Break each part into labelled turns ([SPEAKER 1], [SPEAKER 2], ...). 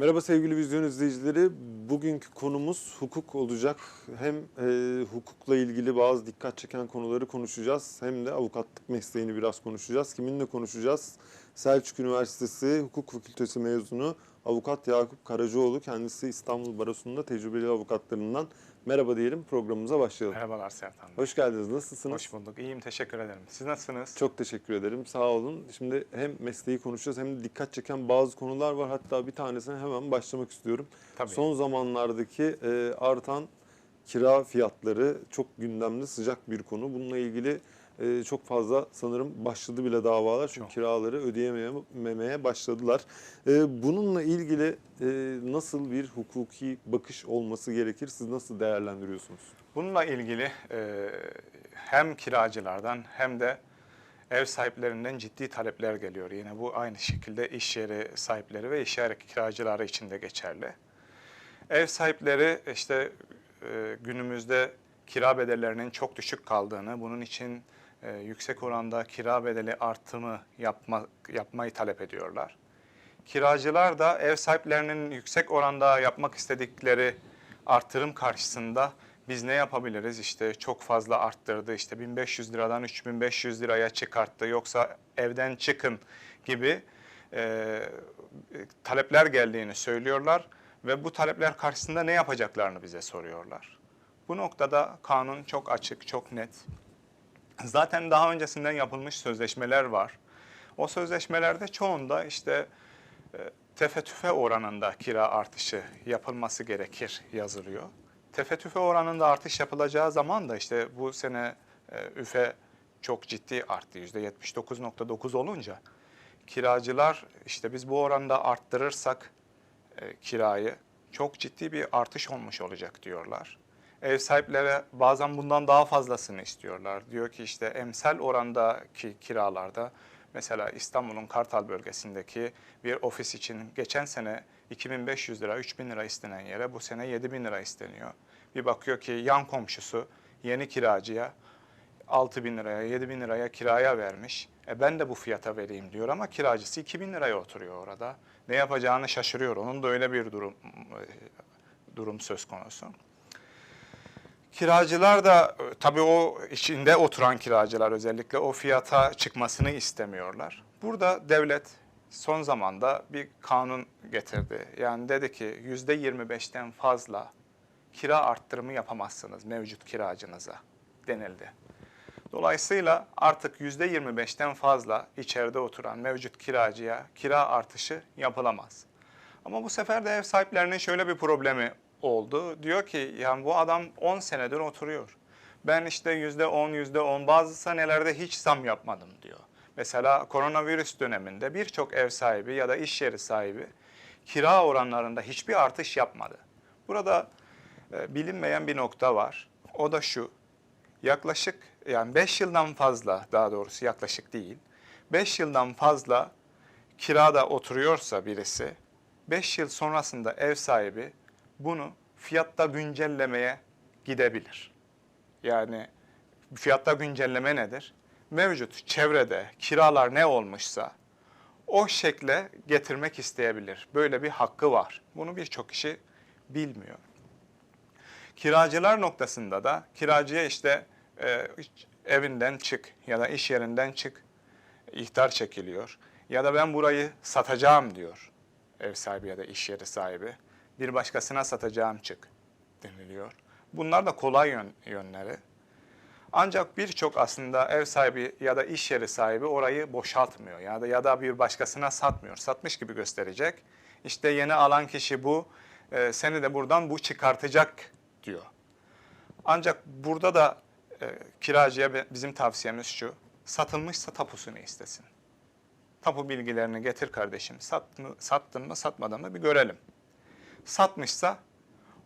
[SPEAKER 1] Merhaba sevgili vizyon izleyicileri. Bugünkü konumuz hukuk olacak. Hem e, hukukla ilgili bazı dikkat çeken konuları konuşacağız. Hem de avukatlık mesleğini biraz konuşacağız. Kiminle konuşacağız? Selçuk Üniversitesi Hukuk Fakültesi mezunu avukat Yakup Karacaoğlu. Kendisi İstanbul Barosu'nda tecrübeli avukatlarından. Merhaba diyelim programımıza başlayalım.
[SPEAKER 2] Merhabalar Sertan Bey.
[SPEAKER 1] Hoş geldiniz. Nasılsınız?
[SPEAKER 2] Hoş bulduk. İyiyim, teşekkür ederim. Siz nasılsınız?
[SPEAKER 1] Çok teşekkür ederim. Sağ olun. Şimdi hem mesleği konuşacağız hem de dikkat çeken bazı konular var. Hatta bir tanesine hemen başlamak istiyorum.
[SPEAKER 2] Tabii.
[SPEAKER 1] Son zamanlardaki e, artan kira fiyatları çok gündemde sıcak bir konu. Bununla ilgili e, çok fazla sanırım başladı bile davalar. Çünkü
[SPEAKER 2] Çok.
[SPEAKER 1] kiraları ödeyememeye başladılar. E, bununla ilgili e, nasıl bir hukuki bakış olması gerekir? Siz nasıl değerlendiriyorsunuz?
[SPEAKER 2] Bununla ilgili e, hem kiracılardan hem de ev sahiplerinden ciddi talepler geliyor. Yine bu aynı şekilde iş yeri sahipleri ve iş yeri kiracıları için de geçerli. Ev sahipleri işte e, günümüzde kira bedellerinin çok düşük kaldığını, bunun için e, yüksek oranda kira bedeli artımı yapma, yapmayı talep ediyorlar. Kiracılar da ev sahiplerinin yüksek oranda yapmak istedikleri artırım karşısında biz ne yapabiliriz? İşte çok fazla arttırdı, işte 1500 liradan 3500 liraya çıkarttı, yoksa evden çıkın gibi e, talepler geldiğini söylüyorlar ve bu talepler karşısında ne yapacaklarını bize soruyorlar. Bu noktada kanun çok açık, çok net. Zaten daha öncesinden yapılmış sözleşmeler var. O sözleşmelerde çoğunda işte e, tefe tüfe oranında kira artışı yapılması gerekir yazılıyor. Tefe tüfe oranında artış yapılacağı zaman da işte bu sene e, üfe çok ciddi arttı. %79.9 olunca kiracılar işte biz bu oranda arttırırsak e, kirayı çok ciddi bir artış olmuş olacak diyorlar. Ev sahipleri bazen bundan daha fazlasını istiyorlar. Diyor ki işte emsal orandaki kiralarda mesela İstanbul'un Kartal bölgesindeki bir ofis için geçen sene 2500 lira, 3000 lira istenen yere bu sene 7000 lira isteniyor. Bir bakıyor ki yan komşusu yeni kiracıya 6 bin liraya, 7 bin liraya kiraya vermiş. E ben de bu fiyata vereyim diyor ama kiracısı 2 bin liraya oturuyor orada. Ne yapacağını şaşırıyor. Onun da öyle bir durum e, durum söz konusu. Kiracılar da e, tabii o içinde oturan kiracılar özellikle o fiyata çıkmasını istemiyorlar. Burada devlet son zamanda bir kanun getirdi. Yani dedi ki yüzde 25'ten fazla kira arttırımı yapamazsınız mevcut kiracınıza denildi. Dolayısıyla artık %25'ten fazla içeride oturan mevcut kiracıya kira artışı yapılamaz. Ama bu sefer de ev sahiplerinin şöyle bir problemi oldu. Diyor ki yani bu adam 10 senedir oturuyor. Ben işte %10, %10 bazı senelerde hiç zam yapmadım diyor. Mesela koronavirüs döneminde birçok ev sahibi ya da iş yeri sahibi kira oranlarında hiçbir artış yapmadı. Burada e, bilinmeyen bir nokta var. O da şu. Yaklaşık yani 5 yıldan fazla daha doğrusu yaklaşık değil. 5 yıldan fazla kirada oturuyorsa birisi 5 yıl sonrasında ev sahibi bunu fiyatta güncellemeye gidebilir. Yani fiyatta güncelleme nedir? Mevcut çevrede kiralar ne olmuşsa o şekle getirmek isteyebilir. Böyle bir hakkı var. Bunu birçok kişi bilmiyor. Kiracılar noktasında da kiracıya işte e, evinden çık ya da iş yerinden çık ihtar çekiliyor. Ya da ben burayı satacağım diyor ev sahibi ya da iş yeri sahibi. Bir başkasına satacağım çık deniliyor. Bunlar da kolay yön, yönleri. Ancak birçok aslında ev sahibi ya da iş yeri sahibi orayı boşaltmıyor ya da ya da bir başkasına satmıyor. Satmış gibi gösterecek. İşte yeni alan kişi bu, e, seni de buradan bu çıkartacak diyor. Ancak burada da e, kiracıya bizim tavsiyemiz şu. Satılmışsa tapusunu istesin. Tapu bilgilerini getir kardeşim. Sat mı, sattın mı, satmadın mı bir görelim. Satmışsa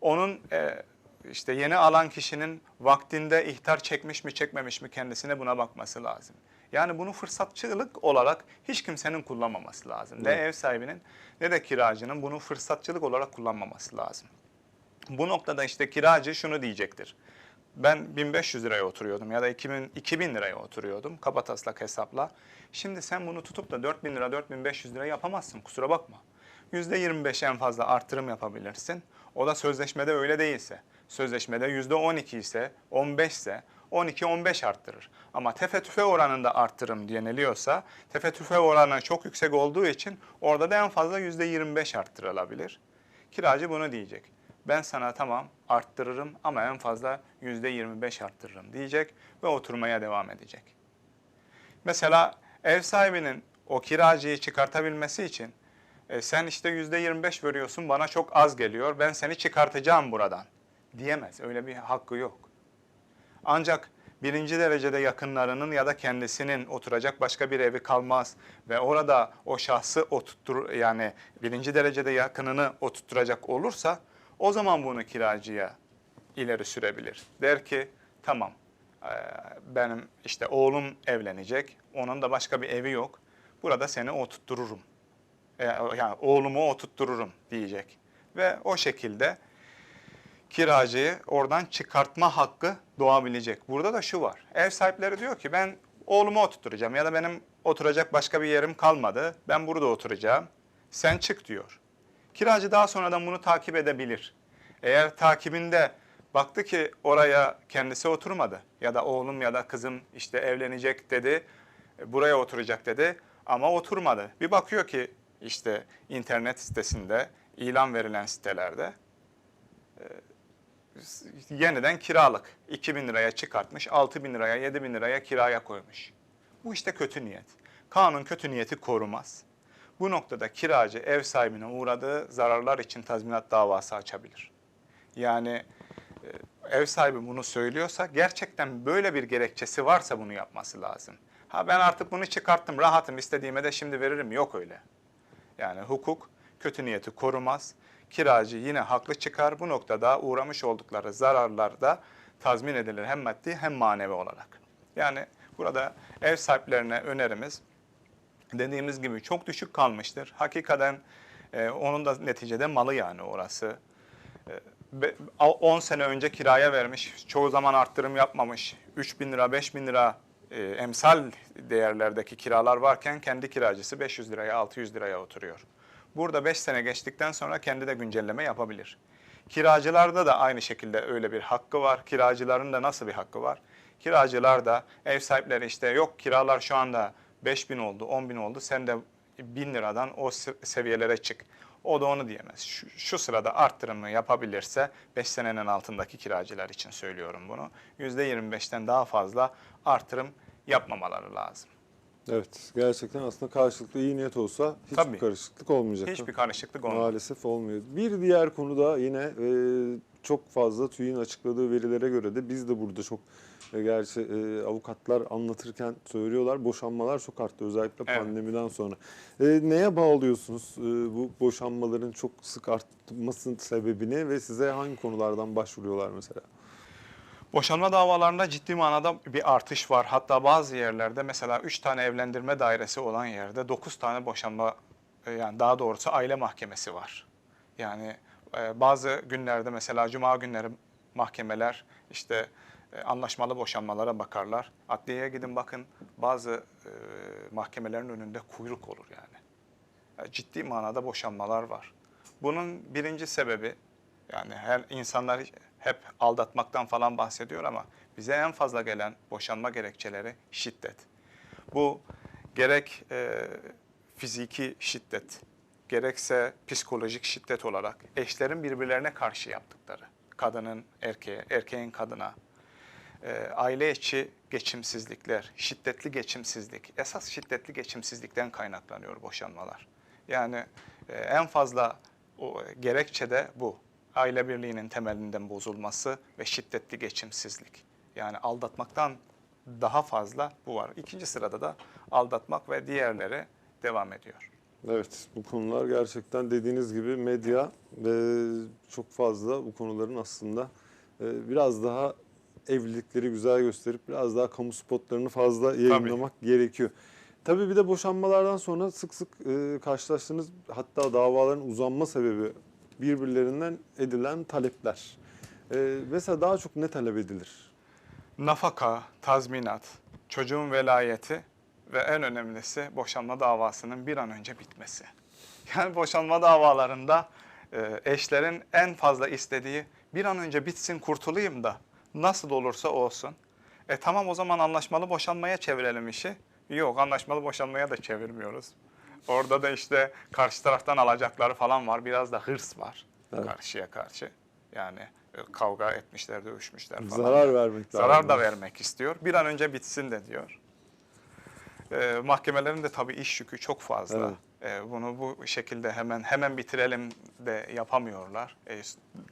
[SPEAKER 2] onun e, işte yeni alan kişinin vaktinde ihtar çekmiş mi çekmemiş mi kendisine buna bakması lazım. Yani bunu fırsatçılık olarak hiç kimsenin kullanmaması lazım. Ne ev sahibinin ne de kiracının bunu fırsatçılık olarak kullanmaması lazım. Bu noktada işte kiracı şunu diyecektir. Ben 1500 liraya oturuyordum ya da 2000, 2000 liraya oturuyordum kabataslak hesapla. Şimdi sen bunu tutup da 4000 lira 4500 lira yapamazsın kusura bakma. %25 en fazla artırım yapabilirsin. O da sözleşmede öyle değilse. Sözleşmede %12 ise, 15 ise 12-15 arttırır. Ama tefe tüfe oranında arttırım deniliyorsa tefe tüfe oranı çok yüksek olduğu için orada da en fazla %25 arttırılabilir. Kiracı bunu diyecek. Ben sana tamam arttırırım ama en fazla %25 arttırırım diyecek ve oturmaya devam edecek. Mesela ev sahibinin o kiracıyı çıkartabilmesi için e, sen işte %25 veriyorsun bana çok az geliyor ben seni çıkartacağım buradan diyemez. Öyle bir hakkı yok. Ancak birinci derecede yakınlarının ya da kendisinin oturacak başka bir evi kalmaz ve orada o şahsı oturtur yani birinci derecede yakınını oturtacak olursa o zaman bunu kiracıya ileri sürebilir. Der ki tamam eee, benim işte oğlum evlenecek onun da başka bir evi yok burada seni oturttururum E, yani oğlumu oturttururum diyecek ve o şekilde kiracıyı oradan çıkartma hakkı doğabilecek. Burada da şu var. Ev sahipleri diyor ki ben oğlumu oturtacağım ya da benim oturacak başka bir yerim kalmadı. Ben burada oturacağım. Sen çık diyor. Kiracı daha sonradan bunu takip edebilir. Eğer takibinde baktı ki oraya kendisi oturmadı ya da oğlum ya da kızım işte evlenecek dedi, buraya oturacak dedi ama oturmadı. Bir bakıyor ki işte internet sitesinde, ilan verilen sitelerde yeniden kiralık. 2000 liraya çıkartmış, 6000 liraya, 7000 liraya kiraya koymuş. Bu işte kötü niyet. Kanun kötü niyeti korumaz. Bu noktada kiracı ev sahibine uğradığı zararlar için tazminat davası açabilir. Yani e, ev sahibi bunu söylüyorsa gerçekten böyle bir gerekçesi varsa bunu yapması lazım. Ha ben artık bunu çıkarttım, rahatım, istediğime de şimdi veririm. Yok öyle. Yani hukuk kötü niyeti korumaz. Kiracı yine haklı çıkar. Bu noktada uğramış oldukları zararlar da tazmin edilir hem maddi hem manevi olarak. Yani burada ev sahiplerine önerimiz dediğimiz gibi çok düşük kalmıştır. Hakikaten e, onun da neticede malı yani orası. E, be- a- 10 sene önce kiraya vermiş, çoğu zaman arttırım yapmamış, 3 bin lira, 5 bin lira e, emsal değerlerdeki kiralar varken kendi kiracısı 500 liraya, 600 liraya oturuyor. Burada 5 sene geçtikten sonra kendi de güncelleme yapabilir. Kiracılarda da aynı şekilde öyle bir hakkı var. Kiracıların da nasıl bir hakkı var? Kiracılar da ev sahipleri işte yok kiralar şu anda 5 bin oldu, 10 bin oldu. Sen de 1000 liradan o se- seviyelere çık. O da onu diyemez. Şu, şu sırada arttırımı yapabilirse 5 senenin altındaki kiracılar için söylüyorum bunu. %25'ten daha fazla artırım yapmamaları lazım.
[SPEAKER 1] Evet, gerçekten aslında karşılıklı iyi niyet olsa hiçbir
[SPEAKER 2] Tabii.
[SPEAKER 1] karışıklık olmayacak.
[SPEAKER 2] Hiçbir karışıklık olmaz.
[SPEAKER 1] Maalesef olmuyor. Bir diğer konu da yine e, çok fazla TÜİ'nin açıkladığı verilere göre de biz de burada çok e, gerçi e, avukatlar anlatırken söylüyorlar boşanmalar çok arttı özellikle
[SPEAKER 2] Evet.
[SPEAKER 1] pandemiden sonra. E, neye bağlıyorsunuz e, bu boşanmaların çok sık artmasının sebebini ve size hangi konulardan başvuruyorlar mesela?
[SPEAKER 2] Boşanma davalarında ciddi manada bir artış var. Hatta bazı yerlerde mesela 3 tane evlendirme dairesi olan yerde 9 tane boşanma e, yani daha doğrusu aile mahkemesi var. Yani e, bazı günlerde mesela cuma günleri mahkemeler işte e, anlaşmalı boşanmalara bakarlar. Adliyeye gidin bakın bazı mahkemelerin önünde kuyruk olur yani. Ciddi manada boşanmalar var. Bunun birinci sebebi yani her insanlar hep aldatmaktan falan bahsediyor ama bize en fazla gelen boşanma gerekçeleri şiddet. Bu gerek e, fiziki şiddet, gerekse psikolojik şiddet olarak eşlerin birbirlerine karşı yaptıkları, kadının erkeğe, erkeğin kadına, e, aile içi geçimsizlikler, şiddetli geçimsizlik, esas şiddetli geçimsizlikten kaynaklanıyor boşanmalar. Yani e, en fazla o, gerekçe de bu. Aile birliğinin temelinden bozulması ve şiddetli geçimsizlik. Yani aldatmaktan daha fazla bu var. İkinci sırada da aldatmak ve diğerleri devam ediyor.
[SPEAKER 1] Evet, bu konular gerçekten dediğiniz gibi medya e, çok fazla bu konuların aslında e, biraz daha evlilikleri güzel gösterip biraz daha kamu spotlarını fazla yayınlamak gerekiyor. Tabii bir de boşanmalardan sonra sık sık e, karşılaştığınız hatta davaların uzanma sebebi birbirlerinden edilen talepler. E, mesela daha çok ne talep edilir?
[SPEAKER 2] Nafaka, tazminat, çocuğun velayeti ve en önemlisi boşanma davasının bir an önce bitmesi. Yani boşanma davalarında e, eşlerin en fazla istediği bir an önce bitsin kurtulayım da nasıl olursa olsun. E tamam o zaman anlaşmalı boşanmaya çevirelim işi. Yok anlaşmalı boşanmaya da çevirmiyoruz. Orada da işte karşı taraftan alacakları falan var. Biraz da hırs var
[SPEAKER 1] Evet.
[SPEAKER 2] karşıya karşı. Yani e, kavga etmişler, dövüşmüşler falan.
[SPEAKER 1] Zarar vermek
[SPEAKER 2] Zarar da vermek istiyor. Bir an önce bitsin de diyor. Ee, mahkemelerin de tabii iş yükü çok fazla. Ee, bunu bu şekilde hemen hemen bitirelim de yapamıyorlar. Ee,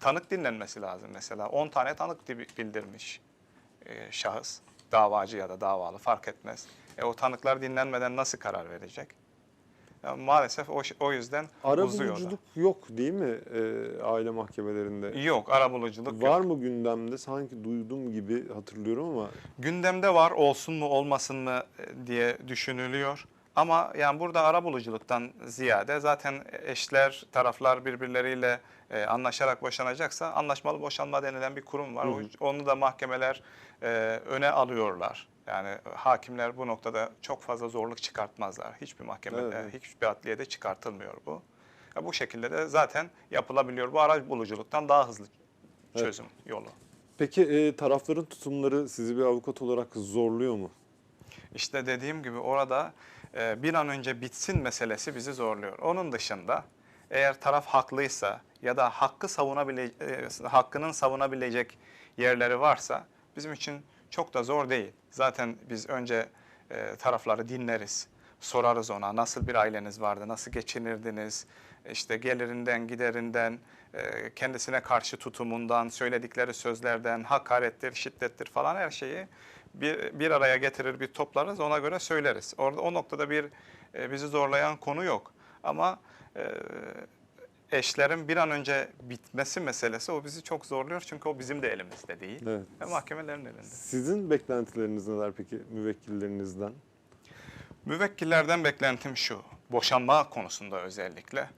[SPEAKER 2] tanık dinlenmesi lazım mesela. 10 tane tanık di- bildirmiş e, şahıs. Davacı ya da davalı fark etmez. E, o tanıklar dinlenmeden nasıl karar verecek? Yani maalesef o, o yüzden
[SPEAKER 1] Ara
[SPEAKER 2] uzuyor da.
[SPEAKER 1] buluculuk yok değil mi e, aile mahkemelerinde?
[SPEAKER 2] Yok, arabuluculuk
[SPEAKER 1] Var
[SPEAKER 2] yok.
[SPEAKER 1] mı gündemde? Sanki duydum gibi hatırlıyorum ama
[SPEAKER 2] Gündemde var olsun mu olmasın mı e, diye düşünülüyor. Ama yani burada arabuluculuktan ziyade zaten eşler, taraflar birbirleriyle e, anlaşarak boşanacaksa anlaşmalı boşanma denilen bir kurum var.
[SPEAKER 1] Hı.
[SPEAKER 2] Onu da mahkemeler e, öne alıyorlar. Yani hakimler bu noktada çok fazla zorluk çıkartmazlar. Hiçbir mahkemede,
[SPEAKER 1] Evet, evet.
[SPEAKER 2] hiçbir adliyede çıkartılmıyor bu. E, bu şekilde de zaten yapılabiliyor. Bu arabuluculuktan daha hızlı
[SPEAKER 1] Evet.
[SPEAKER 2] çözüm yolu.
[SPEAKER 1] peki e, tarafların tutumları sizi bir avukat olarak zorluyor mu?
[SPEAKER 2] İşte dediğim gibi orada e, bir an önce bitsin meselesi bizi zorluyor. Onun dışında eğer taraf haklıysa ya da hakkı savunabile e, hakkının savunabilecek yerleri varsa bizim için çok da zor değil. Zaten biz önce e, tarafları dinleriz. Sorarız ona nasıl bir aileniz vardı, nasıl geçinirdiniz, işte gelirinden, giderinden, e, kendisine karşı tutumundan, söyledikleri sözlerden, hakarettir, şiddettir falan her şeyi bir, bir araya getirir, bir toplarız, ona göre söyleriz. Orada o noktada bir e, bizi zorlayan konu yok. Ama e, eşlerin bir an önce bitmesi meselesi o bizi çok zorluyor çünkü o bizim de elimizde değil.
[SPEAKER 1] Evet.
[SPEAKER 2] Ve mahkemelerin elinde.
[SPEAKER 1] Sizin beklentileriniz neler peki müvekkillerinizden?
[SPEAKER 2] Müvekkillerden beklentim şu, boşanma konusunda özellikle.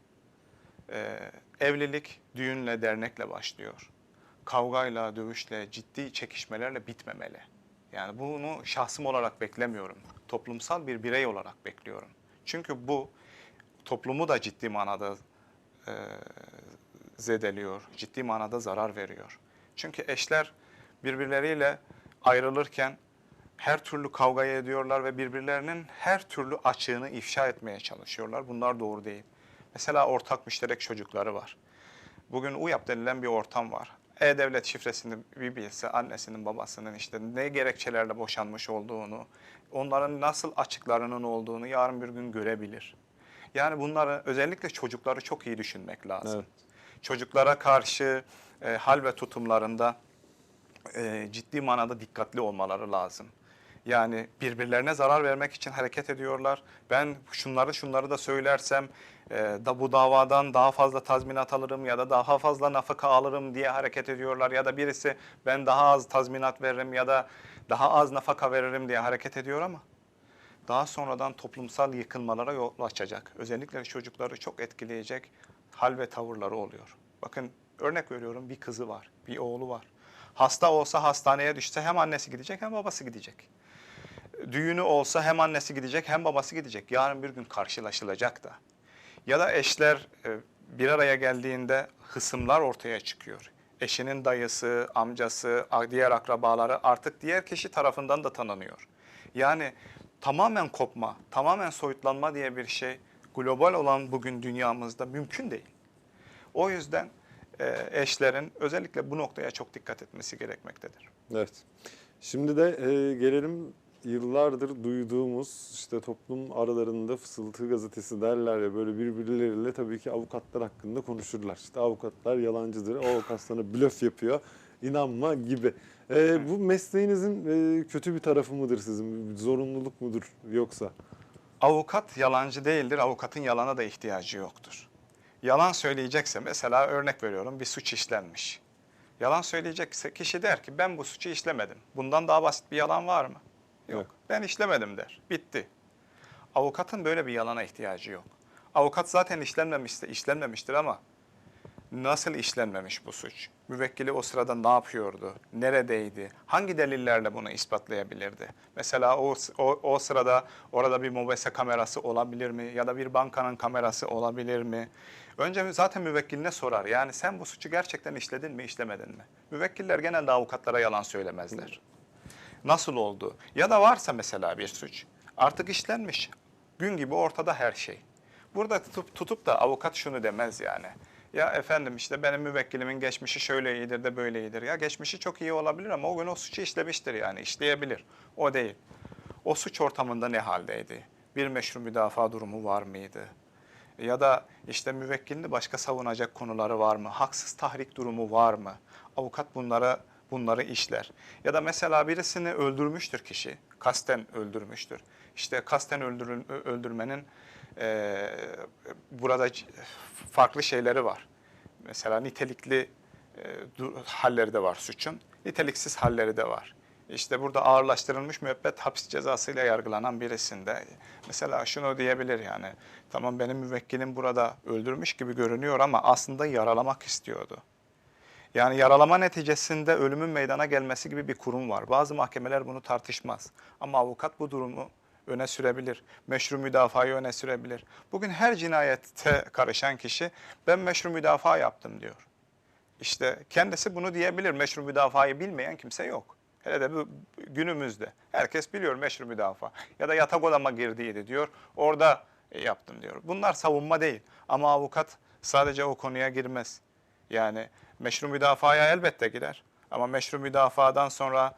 [SPEAKER 2] Ee, evlilik düğünle, dernekle başlıyor. Kavgayla, dövüşle, ciddi çekişmelerle bitmemeli. Yani bunu şahsım olarak beklemiyorum. Toplumsal bir birey olarak bekliyorum. Çünkü bu toplumu da ciddi manada e, zedeliyor, ciddi manada zarar veriyor. Çünkü eşler birbirleriyle ayrılırken her türlü kavgayı ediyorlar ve birbirlerinin her türlü açığını ifşa etmeye çalışıyorlar. Bunlar doğru değil. Mesela ortak müşterek çocukları var. Bugün UYAP denilen bir ortam var. E-Devlet şifresini bir bilse annesinin babasının işte ne gerekçelerle boşanmış olduğunu, onların nasıl açıklarının olduğunu yarın bir gün görebilir. Yani bunları özellikle çocukları çok iyi düşünmek lazım.
[SPEAKER 1] Evet.
[SPEAKER 2] Çocuklara karşı e, hal ve tutumlarında e, ciddi manada dikkatli olmaları lazım. Yani birbirlerine zarar vermek için hareket ediyorlar. Ben şunları şunları da söylersem e, da bu davadan daha fazla tazminat alırım ya da daha fazla nafaka alırım diye hareket ediyorlar. Ya da birisi ben daha az tazminat veririm ya da daha az nafaka veririm diye hareket ediyor ama daha sonradan toplumsal yıkılmalara yol açacak. Özellikle çocukları çok etkileyecek hal ve tavırları oluyor. Bakın örnek veriyorum bir kızı var, bir oğlu var. Hasta olsa hastaneye düşse hem annesi gidecek hem babası gidecek. Düğünü olsa hem annesi gidecek hem babası gidecek. Yarın bir gün karşılaşılacak da. Ya da eşler e, bir araya geldiğinde hısımlar ortaya çıkıyor. Eşinin dayısı, amcası, diğer akrabaları artık diğer kişi tarafından da tanınıyor. Yani tamamen kopma, tamamen soyutlanma diye bir şey global olan bugün dünyamızda mümkün değil. O yüzden e, eşlerin özellikle bu noktaya çok dikkat etmesi gerekmektedir.
[SPEAKER 1] Evet. Şimdi de e, gelelim yıllardır duyduğumuz işte toplum aralarında fısıltı gazetesi derler ya böyle birbirleriyle tabii ki avukatlar hakkında konuşurlar. İşte avukatlar yalancıdır, o avukat sana blöf yapıyor, inanma gibi. E, bu mesleğinizin e, kötü bir tarafı mıdır sizin? Zorunluluk mudur yoksa?
[SPEAKER 2] Avukat yalancı değildir, avukatın yalana da ihtiyacı yoktur. Yalan söyleyecekse mesela örnek veriyorum bir suç işlenmiş. Yalan söyleyecekse kişi der ki ben bu suçu işlemedim. Bundan daha basit bir yalan var mı? Yok.
[SPEAKER 1] Yok.
[SPEAKER 2] Ben işlemedim der. Bitti. Avukatın böyle bir yalana ihtiyacı yok. Avukat zaten işlenmemişse işlenmemiştir ama Nasıl işlenmemiş bu suç? Müvekkili o sırada ne yapıyordu? Neredeydi? Hangi delillerle bunu ispatlayabilirdi? Mesela o, o, o sırada orada bir mobese kamerası olabilir mi? Ya da bir bankanın kamerası olabilir mi? Önce zaten müvekkiline sorar. Yani sen bu suçu gerçekten işledin mi, işlemedin mi? Müvekkiller genelde avukatlara yalan söylemezler. Nasıl oldu? Ya da varsa mesela bir suç. Artık işlenmiş. Gün gibi ortada her şey. Burada tutup, tutup da avukat şunu demez yani. Ya efendim işte benim müvekkilimin geçmişi şöyle iyidir de böyle iyidir. Ya geçmişi çok iyi olabilir ama o gün o suçu işlemiştir yani işleyebilir. O değil. O suç ortamında ne haldeydi? Bir meşru müdafaa durumu var mıydı? Ya da işte müvekkilini başka savunacak konuları var mı? Haksız tahrik durumu var mı? Avukat bunlara bunları işler. Ya da mesela birisini öldürmüştür kişi, kasten öldürmüştür. İşte kasten öldürül, öldürmenin eee, burada farklı şeyleri var. Mesela nitelikli e, halleri de var suçun, niteliksiz halleri de var. İşte burada ağırlaştırılmış müebbet hapis cezasıyla yargılanan birisinde mesela şunu diyebilir yani tamam benim müvekkilim burada öldürmüş gibi görünüyor ama aslında yaralamak istiyordu. Yani yaralama neticesinde ölümün meydana gelmesi gibi bir kurum var. Bazı mahkemeler bunu tartışmaz. Ama avukat bu durumu öne sürebilir. Meşru müdafayı öne sürebilir. Bugün her cinayette karışan kişi ben meşru müdafaa yaptım diyor. İşte kendisi bunu diyebilir. Meşru müdafayı bilmeyen kimse yok. Hele de bu günümüzde. Herkes biliyor meşru müdafaa. Ya da yatak odama girdiydi diyor. Orada e, yaptım diyor. Bunlar savunma değil. Ama avukat sadece o konuya girmez. Yani meşru müdafaya elbette girer. Ama meşru müdafadan sonra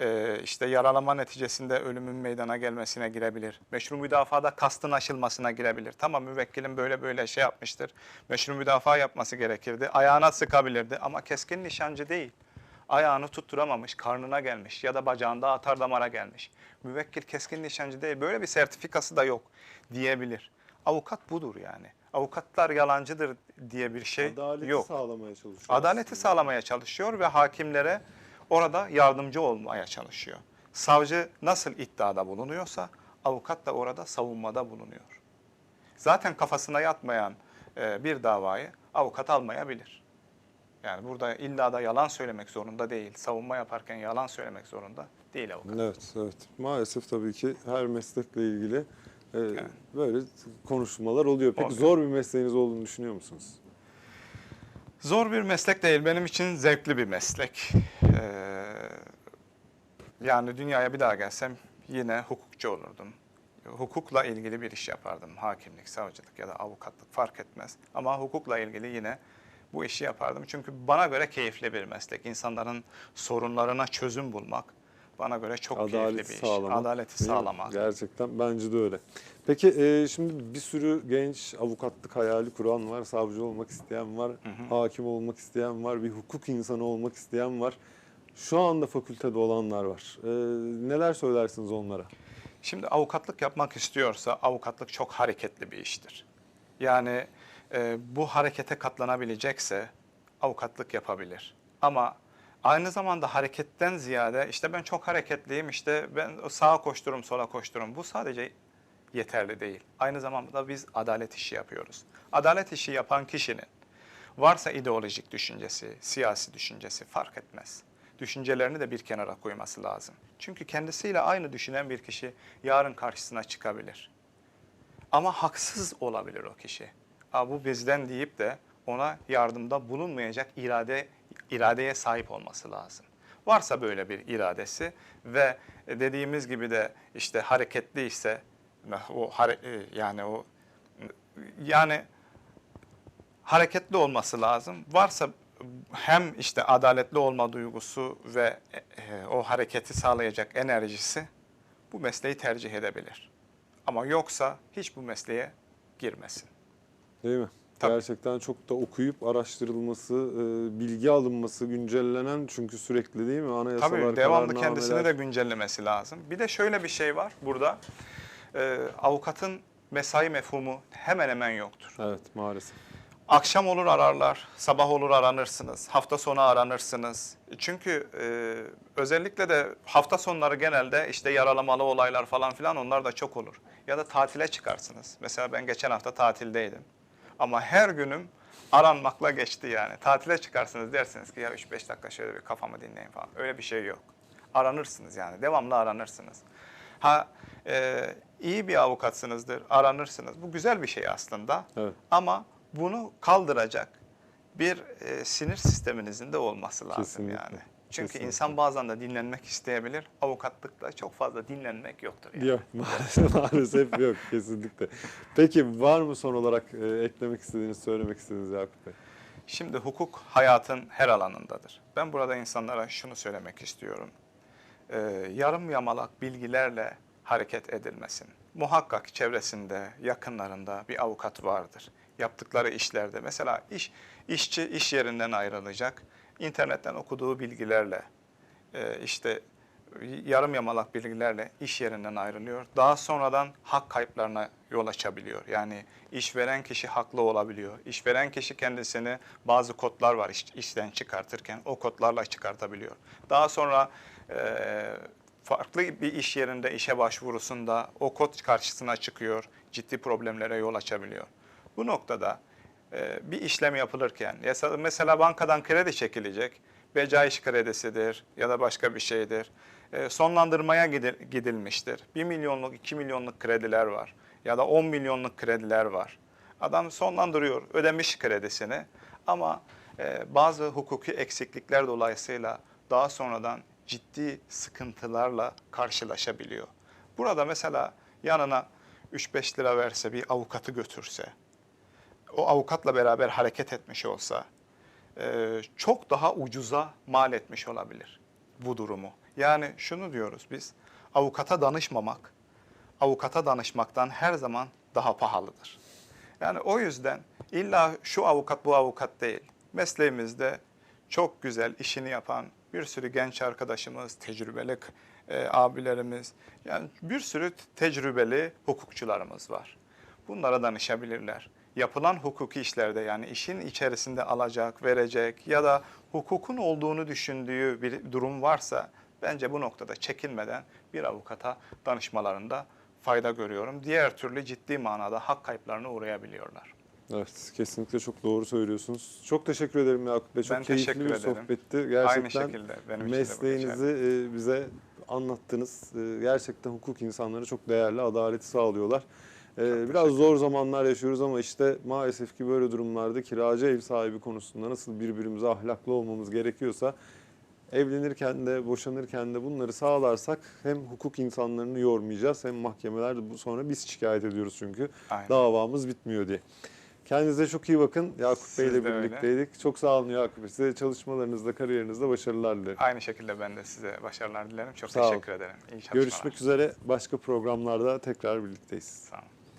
[SPEAKER 2] e, işte yaralama neticesinde ölümün meydana gelmesine girebilir. Meşru müdafada kastın aşılmasına girebilir. Tamam müvekkilin böyle böyle şey yapmıştır. Meşru müdafaa yapması gerekirdi. Ayağına sıkabilirdi ama keskin nişancı değil. Ayağını tutturamamış, karnına gelmiş ya da bacağında atar damara gelmiş. Müvekkil keskin nişancı değil, böyle bir sertifikası da yok diyebilir. Avukat budur yani. Avukatlar yalancıdır diye bir şey
[SPEAKER 1] Adaleti
[SPEAKER 2] yok.
[SPEAKER 1] sağlamaya çalışıyor.
[SPEAKER 2] Adaleti sağlamaya çalışıyor ve hakimlere orada yardımcı olmaya çalışıyor. Savcı nasıl iddiada bulunuyorsa avukat da orada savunmada bulunuyor. Zaten kafasına yatmayan e, bir davayı avukat almayabilir. Yani burada illa da yalan söylemek zorunda değil. Savunma yaparken yalan söylemek zorunda değil avukat.
[SPEAKER 1] Evet, evet. Maalesef tabii ki her meslekle ilgili e, böyle konuşmalar oluyor. Peki
[SPEAKER 2] Oluyor.
[SPEAKER 1] zor bir mesleğiniz olduğunu düşünüyor musunuz?
[SPEAKER 2] Zor bir meslek değil. Benim için zevkli bir meslek. Ee, yani dünyaya bir daha gelsem yine hukukçu olurdum. Hukukla ilgili bir iş yapardım. Hakimlik, savcılık ya da avukatlık fark etmez. Ama hukukla ilgili yine bu işi yapardım. Çünkü bana göre keyifli bir meslek. İnsanların sorunlarına çözüm bulmak bana göre çok keyifli
[SPEAKER 1] Adaleti
[SPEAKER 2] bir iş.
[SPEAKER 1] sağlamak.
[SPEAKER 2] Adaleti sağlamak.
[SPEAKER 1] Gerçekten bence de öyle. Peki e, şimdi bir sürü genç avukatlık hayali kuran var, savcı olmak isteyen var, hakim olmak isteyen var, bir hukuk insanı olmak isteyen var. Şu anda fakültede olanlar var. E, neler söylersiniz onlara?
[SPEAKER 2] Şimdi avukatlık yapmak istiyorsa avukatlık çok hareketli bir iştir. Yani e, bu harekete katlanabilecekse avukatlık yapabilir. Ama aynı zamanda hareketten ziyade işte ben çok hareketliyim işte ben sağa koştururum sola koştururum bu sadece yeterli değil. Aynı zamanda biz adalet işi yapıyoruz. Adalet işi yapan kişinin varsa ideolojik düşüncesi, siyasi düşüncesi fark etmez. Düşüncelerini de bir kenara koyması lazım. Çünkü kendisiyle aynı düşünen bir kişi yarın karşısına çıkabilir. Ama haksız olabilir o kişi. Aa, bu bizden deyip de ona yardımda bulunmayacak irade iradeye sahip olması lazım. Varsa böyle bir iradesi ve dediğimiz gibi de işte hareketli ise o e, yani o yani hareketli olması lazım. Varsa hem işte adaletli olma duygusu ve e, o hareketi sağlayacak enerjisi bu mesleği tercih edebilir. Ama yoksa hiç bu mesleğe girmesin.
[SPEAKER 1] Değil mi?
[SPEAKER 2] Tabii.
[SPEAKER 1] Gerçekten çok da okuyup araştırılması, e, bilgi alınması, güncellenen çünkü sürekli değil mi? Anayasalar,
[SPEAKER 2] Tabii devamlı kendisini de güncellemesi lazım. Bir de şöyle bir şey var burada. Ee, avukatın mesai mefhumu hemen hemen yoktur.
[SPEAKER 1] Evet maalesef.
[SPEAKER 2] Akşam olur ararlar, sabah olur aranırsınız, hafta sonu aranırsınız. Çünkü e, özellikle de hafta sonları genelde işte yaralamalı olaylar falan filan onlar da çok olur. Ya da tatile çıkarsınız. Mesela ben geçen hafta tatildeydim. Ama her günüm aranmakla geçti yani. Tatile çıkarsınız dersiniz ki ya 3-5 dakika şöyle bir kafamı dinleyin falan. Öyle bir şey yok. Aranırsınız yani. Devamlı aranırsınız. Ha e, iyi bir avukatsınızdır, aranırsınız. Bu güzel bir şey aslında.
[SPEAKER 1] Evet.
[SPEAKER 2] Ama bunu kaldıracak bir e, sinir sisteminizin de olması lazım
[SPEAKER 1] Kesinlikle.
[SPEAKER 2] yani. Çünkü
[SPEAKER 1] Kesinlikle.
[SPEAKER 2] insan bazen de dinlenmek isteyebilir. Avukatlıkta çok fazla dinlenmek yoktur yani.
[SPEAKER 1] Yok maalesef, maalesef yok kesinlikle. Peki var mı son olarak e, eklemek istediğiniz, söylemek istediğiniz Yakup Bey?
[SPEAKER 2] Şimdi hukuk hayatın her alanındadır. Ben burada insanlara şunu söylemek istiyorum. Ee, yarım yamalak bilgilerle hareket edilmesin. Muhakkak çevresinde, yakınlarında bir avukat vardır. Yaptıkları işlerde mesela iş işçi iş yerinden ayrılacak. internetten okuduğu bilgilerle e, işte yarım yamalak bilgilerle iş yerinden ayrılıyor. Daha sonradan hak kayıplarına yol açabiliyor. Yani işveren kişi haklı olabiliyor. İşveren kişi kendisini bazı kodlar var iş, işten çıkartırken o kodlarla çıkartabiliyor. Daha sonra e, farklı bir iş yerinde işe başvurusunda o kod karşısına çıkıyor. Ciddi problemlere yol açabiliyor. Bu noktada e, bir işlem yapılırken mesela bankadan kredi çekilecek. Becaiş kredisidir ya da başka bir şeydir. E, sonlandırmaya gidi- gidilmiştir. 1 milyonluk, 2 milyonluk krediler var ya da 10 milyonluk krediler var. Adam sonlandırıyor, ödemiş kredisini ama e, bazı hukuki eksiklikler dolayısıyla daha sonradan ciddi sıkıntılarla karşılaşabiliyor. Burada mesela yanına 3-5 lira verse bir avukatı götürse, o avukatla beraber hareket etmiş olsa e, çok daha ucuza mal etmiş olabilir bu durumu. Yani şunu diyoruz biz, avukata danışmamak, avukata danışmaktan her zaman daha pahalıdır. Yani o yüzden illa şu avukat bu avukat değil. Mesleğimizde çok güzel işini yapan bir sürü genç arkadaşımız, tecrübeli e, abilerimiz, yani bir sürü tecrübeli hukukçularımız var. Bunlara danışabilirler. Yapılan hukuki işlerde yani işin içerisinde alacak, verecek ya da hukukun olduğunu düşündüğü bir durum varsa bence bu noktada çekinmeden bir avukata danışmalarında fayda görüyorum. Diğer türlü ciddi manada hak kayıplarına uğrayabiliyorlar.
[SPEAKER 1] Evet, kesinlikle çok doğru söylüyorsunuz. Çok teşekkür ederim Yakup Bey. Çok
[SPEAKER 2] Ben
[SPEAKER 1] keyifli
[SPEAKER 2] teşekkür
[SPEAKER 1] bir
[SPEAKER 2] ederim.
[SPEAKER 1] sohbetti. Gerçekten
[SPEAKER 2] Aynı şekilde benim
[SPEAKER 1] mesleğinizi e, bize anlattınız. E, Gerçekten hukuk insanları çok değerli, adaleti sağlıyorlar. E, Biraz zor zamanlar yaşıyoruz ama işte maalesef ki böyle durumlarda kiracı ev sahibi konusunda nasıl birbirimize ahlaklı olmamız gerekiyorsa evlenirken de boşanırken de bunları sağlarsak hem hukuk insanlarını yormayacağız hem mahkemelerde bu sonra biz şikayet ediyoruz çünkü
[SPEAKER 2] Aynen.
[SPEAKER 1] davamız bitmiyor diye. Kendinize çok iyi bakın. Yakup Bey ile
[SPEAKER 2] de öyle.
[SPEAKER 1] birlikteydik. Çok sağ olun Yakup Bey. Size çalışmalarınızda, kariyerinizde başarılar dilerim.
[SPEAKER 2] Aynı şekilde ben de size başarılar dilerim. Çok
[SPEAKER 1] Sağ olun.
[SPEAKER 2] teşekkür ederim. İyi çalışmalar.
[SPEAKER 1] Görüşmek üzere. Başka programlarda tekrar birlikteyiz.
[SPEAKER 2] Sağ olun.